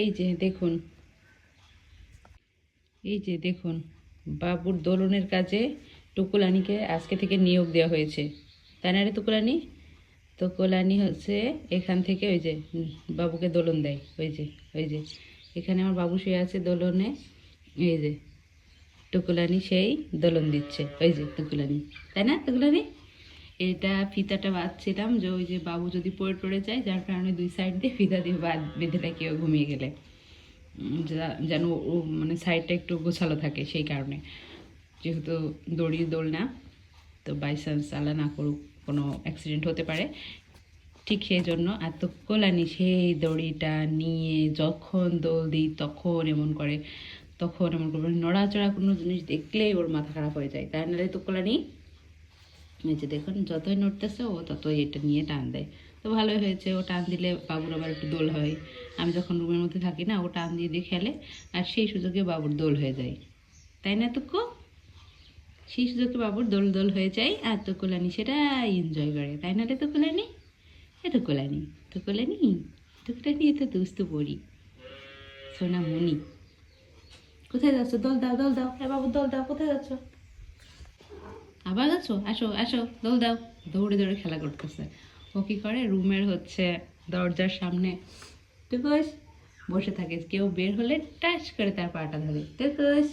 এই যে দেখুন, এই যে দেখুন, বাবুর দোলনের কাজে টুকুলানিকে আজকে থেকে নিয়োগ দেওয়া হয়েছে। তাই না রে টুকুলানি? টুকুলানি হচ্ছে এখান থেকে ওই যে বাবুকে দোলন দেয়। ওই যে ওই যে, এখানে আমার বাবু শুয়ে আছে দোলনে। এই যে, টুকুলানি সেই দোলন দিচ্ছে। ওই যে টুকুলানি। তাই না টুকুলানি? এটা ফিতাটা বাঁধছিলাম যে ওই যে বাবু যদি পড়ে টড়ে যায়, যার কারণে দুই সাইড দিয়ে ফিতা দিয়ে বাঁধ বেঁধে রাখি ও ঘুমিয়ে গেলে। যেন ও মানে সাইডটা একটু গোছালো থাকে সেই কারণে। যেহেতু দড়ি দোল না তো বাই চান্স আল্লাহ না করুক কোনো অ্যাক্সিডেন্ট হতে পারে। ঠিক সেই জন্য আর তো কোলানি সেই দড়িটা নিয়ে যখন দোল দিই, তখন এমন করে, তখন এমন করে মানে নড়াচড়া কোনো জিনিস দেখলেই ওর মাথা খারাপ হয়ে যায়। তাই নাহলে তো কোলানি যে দেখুন, যতই নড়তেছে ও ততই এটা নিয়ে টান দেয়। তো ভালোই হয়েছে, ও টান দিলে বাবুর আবার একটু দোল হয়। আমি যখন রুমের মধ্যে থাকি না, ও টান দিয়ে দিয়ে খেলে, আর সেই সুযোগে বাবুর দোল হয়ে যায়। তাই না, তুকু? সেই সুযোগে বাবুর দোল দোল হয়ে যায়, আর তুকুলানি সেটা এনজয় করে। তাই না রে তুকুলানি? এ তুকুলানি তুকুলানি এ তো দুস্তু পড়ি সোনা মনি কোথায় যাচ্ছ? দোল দাও দোল দাও। হ্যাঁ বাবু, দোল দাও, কোথায় যাচ্ছ? আবার আছো? আসো আসো, দোল দাও। দৌড়ে দৌড়ে খেলা করতেছে। ও কি করে? রুমের হচ্ছে দরজার সামনে। তুই বসে থাকে কেউ বের হলে টাচ করে তার পাটা ধরে। তুকুস